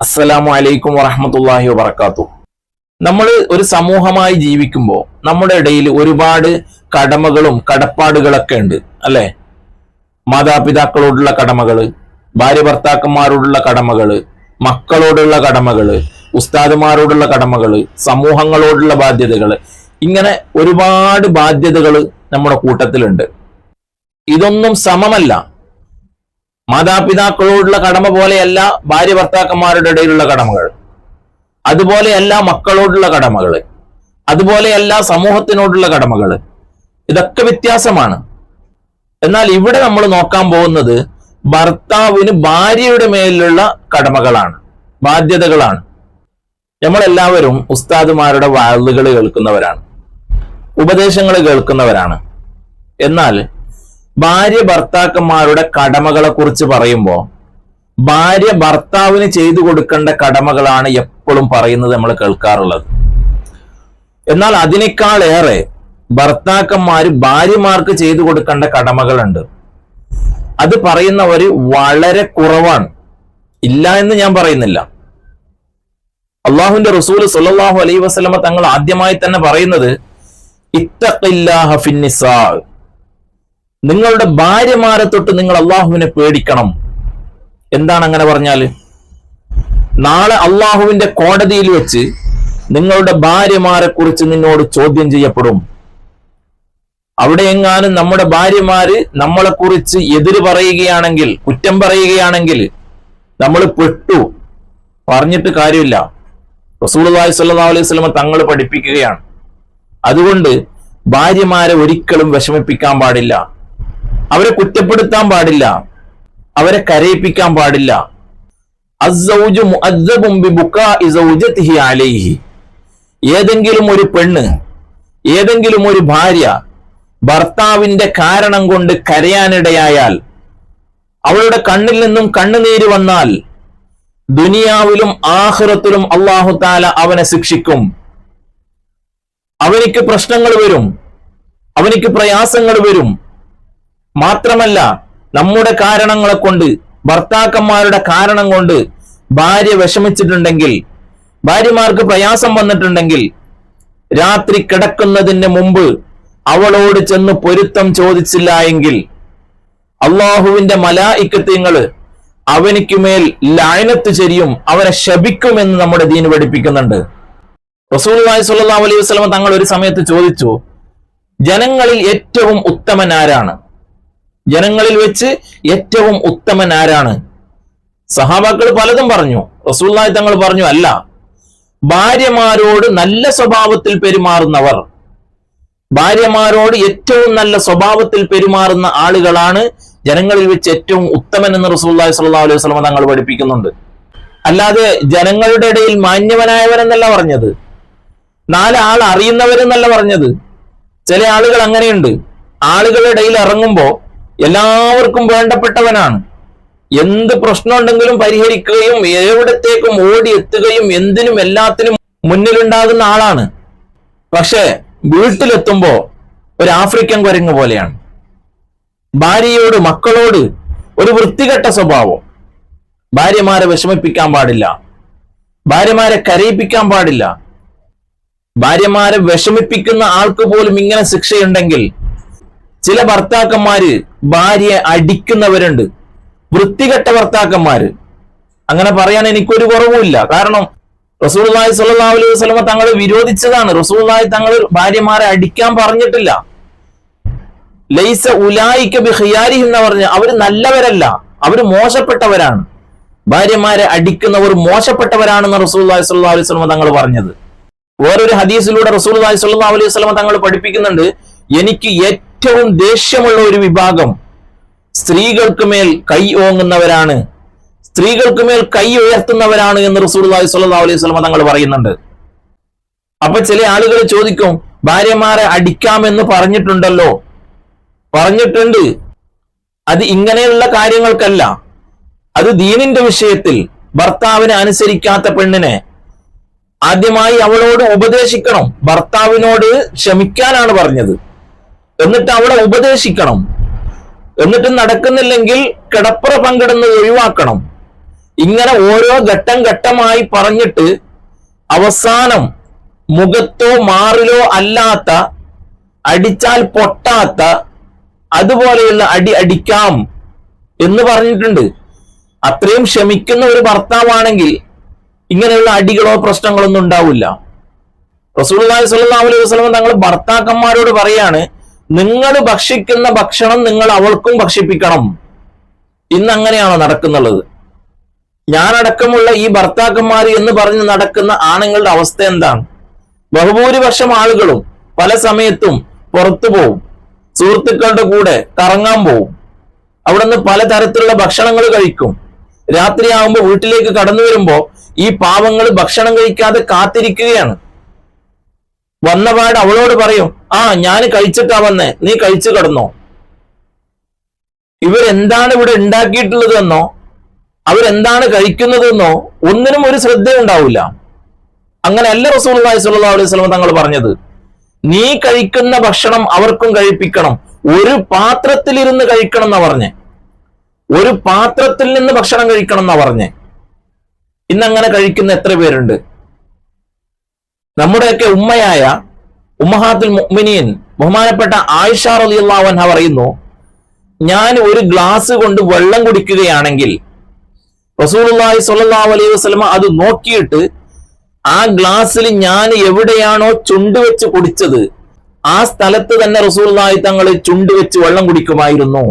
അസ്സലാമു അലൈക്കും വറഹമത്തല്ലാഹി വബർക്കാത്തു നമ്മൾ ഒരു സമൂഹമായി ജീവിക്കുമ്പോൾ നമ്മുടെ ഇടയിൽ ഒരുപാട് കടമകളും കടപ്പാടുകളൊക്കെ ഉണ്ട് അല്ലെ? മാതാപിതാക്കളോടുള്ള കടമകൾ ഭാര്യ ഭർത്താക്കന്മാരോടുള്ള കടമകൾ മക്കളോടുള്ള കടമകൾ ഉസ്താദുമാരോടുള്ള കടമകൾ സമൂഹങ്ങളോടുള്ള ബാധ്യതകൾ ഇങ്ങനെ ഒരുപാട് ബാധ്യതകൾ നമ്മുടെ കൂട്ടത്തിലുണ്ട്. ഇതൊന്നും സമമല്ല. മാതാപിതാക്കളോടുള്ള കടമ പോലെയല്ല ഭാര്യ ഭർത്താക്കന്മാരുടെ ഇടയിലുള്ള കടമകൾ. അതുപോലെയല്ല മക്കളോടുള്ള കടമകൾ. അതുപോലെയല്ല സമൂഹത്തിനോടുള്ള കടമകൾ. ഇതൊക്കെ വ്യത്യാസമാണ്. എന്നാൽ ഇവിടെ നമ്മൾ നോക്കാൻ പോകുന്നത് ഭർത്താവിന് ഭാര്യയുടെ മേലുള്ള കടമകളാണ് ബാധ്യതകളാണ്. നമ്മളെല്ലാവരും ഉസ്താദുമാരുടെ വാളുകൾ കേൾക്കുന്നവരാണ് ഉപദേശങ്ങൾ കേൾക്കുന്നവരാണ്. എന്നാൽ ഭാര്യ ഭർത്താക്കന്മാരുടെ കടമകളെ കുറിച്ച് പറയുമ്പോൾ ഭാര്യ ഭർത്താവിന് ചെയ്തു കൊടുക്കേണ്ട കടമകളാണ് എപ്പോഴും പറയുന്നത് നമ്മൾ കേൾക്കാറുള്ളത്. എന്നാൽ അതിനേക്കാൾ ഏറെ ഭർത്താക്കന്മാര് ഭാര്യമാർക്ക് ചെയ്തു കൊടുക്കേണ്ട കടമകളുണ്ട്. അത് പറയുന്നവർ വളരെ കുറവാണ്. ഇല്ല എന്ന് ഞാൻ പറയുന്നില്ല. അള്ളാഹുവിന്റെ റസൂൽ സുല്ലാഹു അലൈ വസ്ലമ തങ്ങൾ ആദ്യമായി തന്നെ പറയുന്നത് ഇത്തഖില്ലാഹ ഫിന്നിസാ നിങ്ങളുടെ ഭാര്യമാരെ തൊട്ട് നിങ്ങൾ അള്ളാഹുവിനെ പേടിക്കണം. എന്താണ് അങ്ങനെ പറഞ്ഞാൽ? നാളെ അള്ളാഹുവിന്റെ കോടതിയിൽ വെച്ച് നിങ്ങളുടെ ഭാര്യമാരെ കുറിച്ച് നിന്നോട് ചോദ്യം ചെയ്യപ്പെടും. അവിടെ എങ്ങാനും നമ്മുടെ ഭാര്യമാര് നമ്മളെ കുറിച്ച് എതിര് പറയുകയാണെങ്കിൽ കുറ്റം പറയുകയാണെങ്കിൽ നമ്മൾ പെട്ടു. പറഞ്ഞിട്ട് കാര്യമില്ല. റസൂലുള്ളാഹി സല്ലാ അലൈഹി സ്വലമ തങ്ങൾ പഠിപ്പിക്കുകയാണ്. അതുകൊണ്ട് ഭാര്യമാരെ ഒരിക്കലും വിഷമിപ്പിക്കാൻ പാടില്ല. അവരെ കുറ്റപ്പെടുത്താൻ പാടില്ല. അവരെ കരയിപ്പിക്കാൻ പാടില്ല. ഏതെങ്കിലും ഒരു പെണ്ണ് ഏതെങ്കിലും ഒരു ഭാര്യ ഭർത്താവിന്റെ കാരണം കൊണ്ട് കരയാനിടയായാൽ അവളുടെ കണ്ണിൽ നിന്നും കണ്ണുനീര് വന്നാൽ ദുനിയാവിലും ആഹ്റത്തിലും അള്ളാഹു താല അവനെ ശിക്ഷിക്കും. അവനിക്ക് പ്രശ്നങ്ങൾ വരും. അവനിക്ക് പ്രയാസങ്ങൾ വരും. മാത്രമല്ല നമ്മുടെ കാരണങ്ങളെ കൊണ്ട് ഭർത്താക്കന്മാരുടെ കാരണം കൊണ്ട് ഭാര്യ വിഷമിച്ചിട്ടുണ്ടെങ്കിൽ ഭാര്യമാർക്ക് പ്രയാസം വന്നിട്ടുണ്ടെങ്കിൽ രാത്രി കിടക്കുന്നതിന് മുമ്പ് അവളോട് ചെന്ന് പൊരുത്തം ചോദിച്ചില്ല എങ്കിൽ അള്ളാഹുവിന്റെ മലായിക്കത്യങ്ങൾ അവനിക്ക് മേൽ ലായനത്ത് ചെരിയും അവനെ ശപിക്കുമെന്ന് നമ്മുടെ ദീന് പഠിപ്പിക്കുന്നുണ്ട്. റസൂലുള്ളാഹി സ്വല്ലല്ലാഹു അലൈഹി വസ്ലമ തങ്ങൾ ഒരു സമയത്ത് ചോദിച്ചു ജനങ്ങളിൽ ഏറ്റവും ഉത്തമൻ ആരാണ്? ജനങ്ങളിൽ വെച്ച് ഏറ്റവും ഉത്തമൻ ആരാണ് സഹാബാക്കൾ പലതും പറഞ്ഞു. റസൂല്ലായി തങ്ങൾ പറഞ്ഞു അല്ല ഭാര്യമാരോട് നല്ല സ്വഭാവത്തിൽ പെരുമാറുന്നവർ. ഭാര്യമാരോട് ഏറ്റവും നല്ല സ്വഭാവത്തിൽ പെരുമാറുന്ന ആളുകളാണ് ജനങ്ങളിൽ വെച്ച് ഏറ്റവും ഉത്തമൻ എന്ന് റസൂല്ലായി സ്വല്ലല്ലാഹു അലൈഹി വസല്ലം തങ്ങൾ പഠിപ്പിക്കുന്നുണ്ട്. അല്ലാതെ ജനങ്ങളുടെ ഇടയിൽ മാന്യവനായവരെന്നല്ല പറഞ്ഞത്. നാല് ആൾ അറിയുന്നവരെന്നല്ല പറഞ്ഞത്. ചില ആളുകൾ അങ്ങനെയുണ്ട്. ആളുകളുടെ ഇടയിൽ ഇറങ്ങുമ്പോ എല്ലാവർക്കും വേണ്ടപ്പെട്ടവനാണ്. എന്ത് പ്രശ്നമുണ്ടെങ്കിലും പരിഹരിക്കുകയും എവിടത്തേക്കും ഓടി എത്തുകയും എന്തിനും എല്ലാത്തിനും മുന്നിലുണ്ടാകുന്ന ആളാണ്. പക്ഷെ വീട്ടിലെത്തുമ്പോ ഒരു ആഫ്രിക്കൻ കുരങ്ങ് പോലെയാണ്. ഭാര്യയോട് മക്കളോട് ഒരു വൃത്തികെട്ട സ്വഭാവം. ഭാര്യമാരെ വിഷമിപ്പിക്കാൻ പാടില്ല. ഭാര്യമാരെ കരയിപ്പിക്കാൻ പാടില്ല. ഭാര്യമാരെ വിഷമിപ്പിക്കുന്ന ആൾക്ക് പോലും ഇങ്ങനെ ശിക്ഷയുണ്ടെങ്കിൽ ചില ഭർത്താക്കന്മാര് ഭാര്യയെ അടിക്കുന്നവരുണ്ട്. വൃത്തികെട്ട ഭർത്താക്കന്മാര്. അങ്ങനെ പറയാൻ എനിക്കൊരു കുറവുമില്ല. കാരണം റസൂൽനായി സല്ലാ അലൈഹി വസല്ലമ തങ്ങൾ വിരോധിച്ചതാണ്. റസൂൽനായി തങ്ങൾ ഭാര്യമാരെ അടിക്കാൻ പറഞ്ഞിട്ടില്ല. ലൈസ ഉലായിക്ക ബിഹിയാരി എന്ന് പറഞ്ഞ അവർ നല്ലവരല്ല. അവർ മോശപ്പെട്ടവരാണ്. ഭാര്യമാരെ അടിക്കുന്നവർ മോശപ്പെട്ടവരാണെന്ന് റസൂൽനായി സല്ലല്ലാഹു അലൈഹി സ്വലമ തങ്ങൾ പറഞ്ഞത്. വേറൊരു ഹദീസിലൂടെ റസൂൽനായി സല്ലല്ലാഹു അലൈഹി സ്വലമ തങ്ങൾ പഠിപ്പിക്കുന്നുണ്ട്. എനിക്ക് ഏറ്റവും ദേഷ്യമുള്ള ഒരു വിഭാഗം സ്ത്രീകൾക്ക് മേൽ കൈ ഓങ്ങുന്നവരാണ്. സ്ത്രീകൾക്ക് മേൽ കൈ ഉയർത്തുന്നവരാണ് എന്ന് റസൂലുള്ളാഹി സ്വല്ലല്ലാഹു അലൈഹി വസല്ലം തങ്ങൾ പറയുന്നുണ്ട്. അപ്പൊ ചില ആളുകൾ ചോദിക്കും ഭാര്യമാരെ അടിക്കാമെന്ന് പറഞ്ഞിട്ടുണ്ടല്ലോ? പറഞ്ഞിട്ടുണ്ട്. അത് ഇങ്ങനെയുള്ള കാര്യങ്ങൾക്കല്ല. അത് ദീനിന്റെ വിഷയത്തിൽ ഭർത്താവിനെ അനുസരിക്കാത്ത പെണ്ണിനെ ആദ്യമായി അവളോട് ഉപദേശിക്കണം. ഭർത്താവിനോട് ക്ഷമിക്കാനാണ് പറഞ്ഞത്. എന്നിട്ട് അവിടെ ഉപദേശിക്കണം. എന്നിട്ട് നടക്കുന്നില്ലെങ്കിൽ കിടപ്പുറ പങ്കിടുന്നത് ഒഴിവാക്കണം. ഇങ്ങനെ ഓരോ ഘട്ടം ഘട്ടമായി പറഞ്ഞിട്ട് അവസാനം മുഖത്തോ മാറിലോ അല്ലാത്ത അടിച്ചാൽ പൊട്ടാത്ത അതുപോലെയുള്ള അടി അടിക്കാം എന്ന് പറഞ്ഞിട്ടുണ്ട്. അത്രയും ക്ഷമിക്കുന്ന ഒരു ഭർത്താവാണെങ്കിൽ ഇങ്ങനെയുള്ള അടികളോ പ്രശ്നങ്ങളോ ഒന്നും ഉണ്ടാവില്ല സ്വല്ലല്ലാഹു അലൈഹി വസല്ലം തങ്ങൾ ഭർത്താക്കന്മാരോട് പറയാണ് നിങ്ങൾ ഭക്ഷിക്കുന്ന ഭക്ഷണം നിങ്ങൾ അവൾക്കും ഭക്ഷിപ്പിക്കണം. ഇന്ന് അങ്ങനെയാണ് നടക്കുന്നുള്ളത്. ഞാനടക്കമുള്ള ഈ ഭർത്താക്കന്മാർ എന്ന് പറഞ്ഞ് നടക്കുന്ന ആണുങ്ങളുടെ അവസ്ഥ എന്താണ്? ബഹുഭൂരിപക്ഷം ആളുകളും പല സമയത്തും പുറത്തു പോവും. സുഹൃത്തുക്കളുടെ കൂടെ കറങ്ങാൻ പോവും. അവിടുന്ന് പലതരത്തിലുള്ള ഭക്ഷണങ്ങൾ കഴിക്കും. രാത്രിയാകുമ്പോൾ വീട്ടിലേക്ക് കടന്നു വരുമ്പോൾ ഈ പാവങ്ങൾ ഭക്ഷണം കഴിക്കാതെ കാത്തിരിക്കുകയാണ്. വന്നപാട് അവളോട് പറയും ആ ഞാൻ കഴിച്ചിട്ടാ വന്നേ നീ കഴിച്ചു കിടന്നോ. ഇവരെന്താണ് ഇവിടെ ഉണ്ടാക്കിയിട്ടുള്ളതെന്നോ അവരെന്താണ് കഴിക്കുന്നതെന്നോ ഒന്നിനും ഒരു ശ്രദ്ധ ഉണ്ടാവില്ല അങ്ങനെ അങ്ങനെയല്ല റസൂൽ സല്ലാ അലൈഹി സ്വലം തങ്ങൾ പറഞ്ഞത്. നീ കഴിക്കുന്ന ഭക്ഷണം അവർക്കും കഴിപ്പിക്കണം ഒരു പാത്രത്തിലിരുന്ന് കഴിക്കണം എന്നാ പറഞ്ഞേ. ഒരു പാത്രത്തിൽ നിന്ന് ഭക്ഷണം കഴിക്കണം എന്നാ പറഞ്ഞേ. ഇന്നങ്ങനെ കഴിക്കുന്ന എത്ര പേരുണ്ട്? നമ്മുടെയൊക്കെ ഉമ്മയായ ഉമ്മഹാത്തുൽ മുഅ്മിനീൻ ബഹുമാനപ്പെട്ട ആയിഷ റളിയല്ലാഹു അൻഹ പറയുന്നു ഞാൻ ഒരു ഗ്ലാസ് കൊണ്ട് വെള്ളം കുടിക്കുകയാണെങ്കിൽ റസൂലുള്ളാഹി സ്വല്ലല്ലാഹു അലൈഹി വസല്ലമ അത് നോക്കിയിട്ട് ആ ഗ്ലാസ്സിൽ ഞാൻ എവിടെയാണോ ചുണ്ട് വെച്ച് കുടിച്ചത് ആ സ്ഥലത്ത് തന്നെ റസൂലുള്ളാഹി തങ്ങൾ ചുണ്ട് വെച്ച് വെള്ളം കുടിക്കുമായിരുന്നു.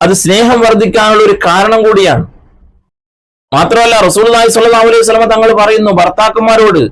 അത് സ്നേഹം വർദ്ധിക്കാനുള്ള ഒരു കാരണം കൂടിയാണ്. മാത്രമല്ല റസൂലുള്ളാഹി സ്വല്ലല്ലാഹു അലൈഹി സ്വലമ തങ്ങൾ പറയുന്നു ഭർത്താക്കന്മാരോട്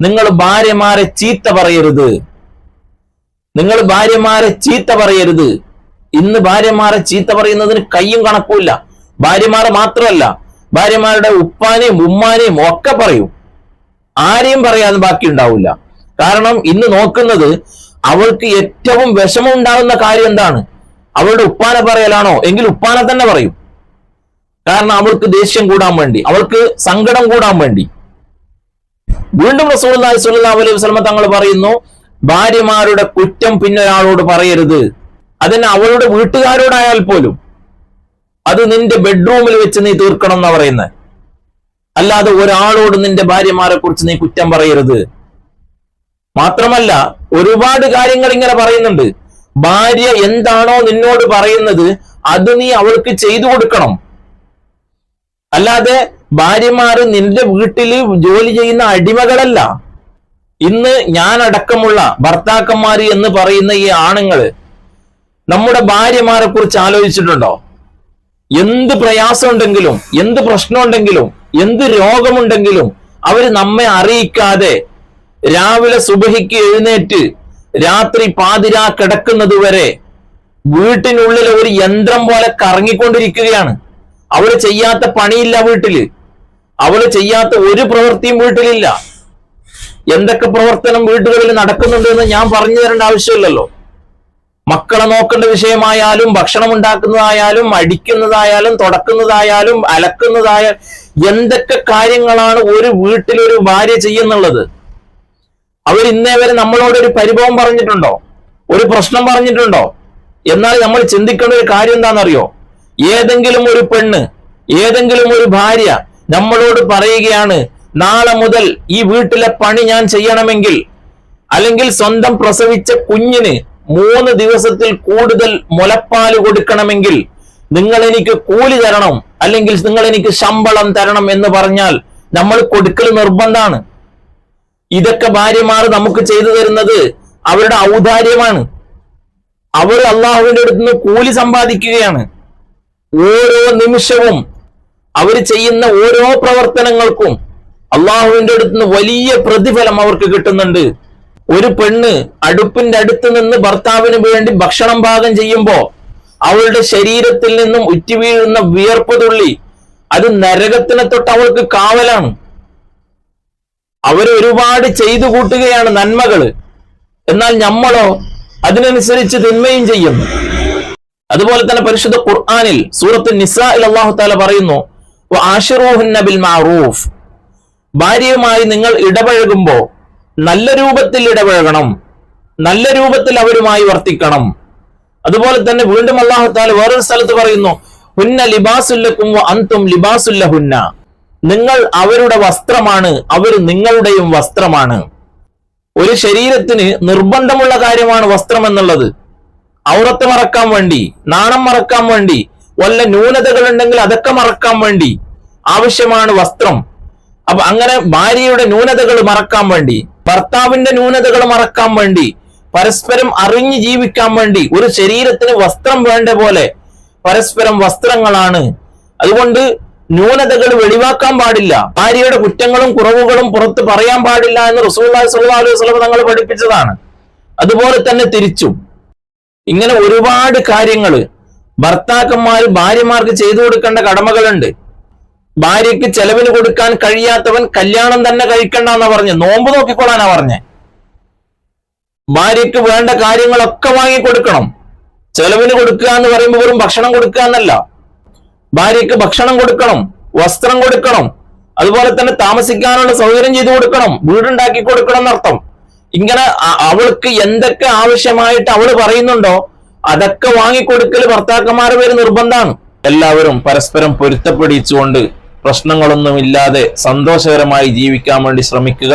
നിങ്ങൾ ഭാര്യമാരെ ചീത്ത പറയരുത്. നിങ്ങൾ ഭാര്യമാരെ ചീത്ത പറയരുത്. ഇന്ന് ഭാര്യമാരെ ചീത്ത പറയുന്നതിന് കയ്യും കണക്കുമില്ല. ഭാര്യമാരെ മാത്രമല്ല ഭാര്യമാരുടെ ഉപ്പാനെയും ഉമ്മാനെയും ഒക്കെ പറയും. ആരെയും പറയാതെ ബാക്കി ഉണ്ടാവില്ല. കാരണം ഇന്ന് നോക്കുന്നത് അവൾക്ക് ഏറ്റവും വിഷമം ഉണ്ടാകുന്ന കാര്യം എന്താണ്? അവളുടെ ഉപ്പാനെ പറയലാണോ? എങ്കിൽ ഉപ്പാനെ തന്നെ പറയും. കാരണം അവൾക്ക് ദേഷ്യം കൂടാൻ വേണ്ടി അവൾക്ക് സങ്കടം കൂടാൻ വേണ്ടി. വീണ്ടും റസൂലുള്ളാഹി സുല്ലാ അലൈഹി വസല്ലം തങ്ങൾ പറയുന്നു ഭാര്യമാരുടെ കുറ്റം പിന്നെ ഒരാളോട് പറയരുത്. അതിന് അവളുടെ വീട്ടുകാരോടായാൽ പോലും അത് നിന്റെ ബെഡ്റൂമിൽ വെച്ച് നീ തീർക്കണം എന്നാ പറയുന്നത് അല്ലാതെ ഒരാളോട് നിന്റെ ഭാര്യമാരെ കുറിച്ച് നീ കുറ്റം പറയരുത്. മാത്രമല്ല ഒരുപാട് കാര്യങ്ങൾ ഇങ്ങനെ പറയുന്നുണ്ട്. ഭാര്യ എന്താണോ നിന്നോട് പറയുന്നത് അത് നീ അവൾക്ക് ചെയ്തു കൊടുക്കണം. അല്ലാതെ ഭാര്യമാർ നിന്റെ വീട്ടിൽ ജോലി ചെയ്യുന്ന അടിമകളല്ല. ഇന്ന് ഞാൻ അടക്കമുള്ള ഭർത്താക്കന്മാര് എന്ന് പറയുന്ന ഈ ആണുങ്ങൾ നമ്മുടെ ഭാര്യമാരെ കുറിച്ച് ആലോചിച്ചിട്ടുണ്ടോ? എന്ത് പ്രയാസമുണ്ടെങ്കിലും എന്ത് പ്രശ്നമുണ്ടെങ്കിലും എന്ത് രോഗമുണ്ടെങ്കിലും അവർ നമ്മെ അറിയിക്കാതെ രാവിലെ സുബഹിക്ക് എഴുന്നേറ്റ് രാത്രി പാതിരാ കിടക്കുന്നത് വരെ വീട്ടിനുള്ളിൽ ഒരു യന്ത്രം പോലെ കറങ്ങിക്കൊണ്ടിരിക്കുകയാണ്. അവൾ ചെയ്യാത്ത പണിയില്ല വീട്ടിൽ. അവൾ ചെയ്യാത്ത ഒരു പ്രവൃത്തിയും വീട്ടിലില്ല. എന്തൊക്കെ പ്രവർത്തനം വീടുകളിൽ നടക്കുന്നുണ്ട് എന്ന് ഞാൻ പറഞ്ഞു തരേണ്ട ആവശ്യമില്ലല്ലോ. മക്കളെ നോക്കേണ്ട വിഷയമായാലും ഭക്ഷണം ഉണ്ടാക്കുന്നതായാലും അടിക്കുന്നതായാലും തുടക്കുന്നതായാലും അലക്കുന്നതായാലും എന്തൊക്കെ കാര്യങ്ങളാണ് ഒരു വീട്ടിൽ ഒരു ഭാര്യ ചെയ്യുന്നുള്ളത്? അവർ ഇന്നേ വരെ നമ്മളോട് ഒരു പരിഭവം പറഞ്ഞിട്ടുണ്ടോ? ഒരു പ്രശ്നം പറഞ്ഞിട്ടുണ്ടോ? എന്നാൽ നമ്മൾ ചിന്തിക്കേണ്ട ഒരു കാര്യം എന്താണെന്നറിയോ? ഏതെങ്കിലും ഒരു പെണ്ണ് ഏതെങ്കിലും ഒരു ഭാര്യ നമ്മളോട് പറയുകയാണ് നാളെ മുതൽ ഈ വീട്ടിലെ പണി ഞാൻ ചെയ്യണമെങ്കിൽ അല്ലെങ്കിൽ സ്വന്തം പ്രസവിച്ച കുഞ്ഞിന് മൂന്ന് ദിവസത്തിൽ കൂടുതൽ മുലപ്പാൽ കൊടുക്കണമെങ്കിൽ നിങ്ങൾ എനിക്ക് കൂലി തരണം അല്ലെങ്കിൽ നിങ്ങൾ എനിക്ക് ശമ്പളം തരണം എന്ന് പറഞ്ഞാൽ നമ്മൾ കൊടുക്കൽ നിർബന്ധമാണ്. ഇതൊക്കെ ഭാര്യമാർ നമുക്ക് ചെയ്തു തരുന്നത് അവരുടെ ഔദാര്യമാണ്. അവർ അള്ളാഹുവിന്റെ അടുത്ത് നിന്ന് കൂലി സമ്പാദിക്കുകയാണ്. ഓരോ നിമിഷവും അവർ ചെയ്യുന്ന ഓരോ പ്രവർത്തനങ്ങൾക്കും അള്ളാഹുവിന്റെ അടുത്ത് നിന്ന് വലിയ പ്രതിഫലം അവർക്ക് കിട്ടുന്നുണ്ട്. ഒരു പെണ്ണ് അടുപ്പിന്റെ അടുത്ത് നിന്ന് ഭർത്താവിന് വേണ്ടി ഭക്ഷണം പാകം ചെയ്യുമ്പോൾ അവളുടെ ശരീരത്തിൽ നിന്നും ഉറ്റുവീഴുന്ന വിയർപ്പ് തുള്ളി അത് നരകത്തിനെ തൊട്ട് അവൾക്ക് കാവലാണ്. അവർ ഒരുപാട് ചെയ്തു കൂട്ടുകയാണ് നന്മകൾ. എന്നാൽ നമ്മളോ അതിനനുസരിച്ച് തിന്മയും ചെയ്യുന്നു. അതുപോലെ തന്നെ പരിശുദ്ധ ഖുർആാനിൽ സൂറത്ത് നിസാഇൽ അള്ളാഹു താല പറയുന്നു ബിൽ മാറൂഫ്. ഭാര്യയുമായി നിങ്ങൾ ഇടപഴകുമ്പോൾ നല്ല രൂപത്തിൽ ഇടപഴകണം നല്ല രൂപത്തിൽ അവരുമായി വർത്തിക്കണം. അതുപോലെ തന്നെ വീണ്ടും അള്ളാഹു താല വേറൊരു സ്ഥലത്ത് പറയുന്നു ഹുന്ന ലിബാസുല്ലക്കും അന്തും ലിബാസുല്ല ഹുന്ന നിങ്ങൾ അവരുടെ വസ്ത്രമാണ് അവർ നിങ്ങളുടെയും വസ്ത്രമാണ്. ഒരു ശരീരത്തിന് നിർബന്ധമുള്ള കാര്യമാണ് വസ്ത്രം എന്നുള്ളത്. ഔറത്ത് മറക്കാൻ വേണ്ടി നാണം മറക്കാൻ വേണ്ടി വല്ല ന്യൂനതകൾ ഉണ്ടെങ്കിൽ അതൊക്കെ മറക്കാൻ വേണ്ടി ആവശ്യമാണ് വസ്ത്രം. അപ്പൊ അങ്ങനെ ഭാര്യയുടെ ന്യൂനതകൾ മറക്കാൻ വേണ്ടി ഭർത്താവിന്റെ ന്യൂനതകൾ മറക്കാൻ വേണ്ടി പരസ്പരം അറിഞ്ഞു ജീവിക്കാൻ വേണ്ടി ഒരു ശരീരത്തിന് വസ്ത്രം വേണ്ട പോലെ പരസ്പരം വസ്ത്രങ്ങളാണ്. അതുകൊണ്ട് ന്യൂനതകൾ വെളിവാക്കാൻ പാടില്ല. ഭാര്യയുടെ കുറ്റങ്ങളും കുറവുകളും പുറത്ത് പറയാൻ പാടില്ല എന്ന് റസൂൽ സ്വല്ലല്ലാഹു അലൈഹി വസല്ലം തങ്ങൾ പഠിപ്പിച്ചതാണ്. അതുപോലെ തന്നെ തിരിച്ചും. ഇങ്ങനെ ഒരുപാട് കാര്യങ്ങൾ ഭർത്താക്കന്മാർ ഭാര്യമാർക്ക് ചെയ്തു കൊടുക്കേണ്ട കടമകളുണ്ട്. ഭാര്യയ്ക്ക് ചെലവിന് കൊടുക്കാൻ കഴിയാത്തവൻ കല്യാണം തന്നെ കഴിക്കണ്ട എന്നാ പറഞ്ഞു. നോമ്പ് നോക്കിക്കൊള്ളാനാ പറഞ്ഞേ. ഭാര്യയ്ക്ക് വേണ്ട കാര്യങ്ങളൊക്കെ വാങ്ങി കൊടുക്കണം. ചെലവിന് കൊടുക്കുക എന്ന് പറയുമ്പോൾ വെറും ഭക്ഷണം കൊടുക്കുക എന്നല്ല. ഭാര്യയ്ക്ക് ഭക്ഷണം കൊടുക്കണം വസ്ത്രം കൊടുക്കണം അതുപോലെ തന്നെ താമസിക്കാനുള്ള സൗകര്യം ചെയ്തു കൊടുക്കണം വീടുണ്ടാക്കി കൊടുക്കണം എന്നർത്ഥം. ഇങ്ങനെ അവൾക്ക് എന്തൊക്കെ ആവശ്യമായിട്ട് അവൾ പറയുന്നുണ്ടോ അതൊക്കെ വാങ്ങിക്കൊടുക്കൽ ഭർത്താക്കന്മാരെ പേര് നിർബന്ധമാണ്. എല്ലാവരും പരസ്പരം പൊരുത്തപ്പെടിച്ചുകൊണ്ട് പ്രശ്നങ്ങളൊന്നും ഇല്ലാതെ സന്തോഷകരമായി ജീവിക്കാൻ വേണ്ടി ശ്രമിക്കുക.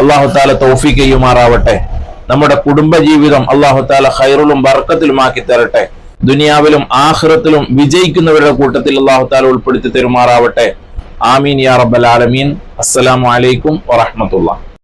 അള്ളാഹു താല തോഫിക്ക് ചെയ്യുമാറാവട്ടെ. നമ്മുടെ കുടുംബജീവിതം ജീവിതം അള്ളാഹു താല ഹൈറുലും ബർക്കത്തിലുമാക്കി തരട്ടെ. ദുനിയാവിലും ആഹ്റത്തിലും വിജയിക്കുന്നവരുടെ കൂട്ടത്തിൽ അള്ളാഹു താല ഉൾപ്പെടുത്തി തരുമാറാവട്ടെ. ആമീൻ യാ റബ്ബൽ ആലമീൻ. അസ്സലാമലൈക്കും വറഹമത്തുള്ള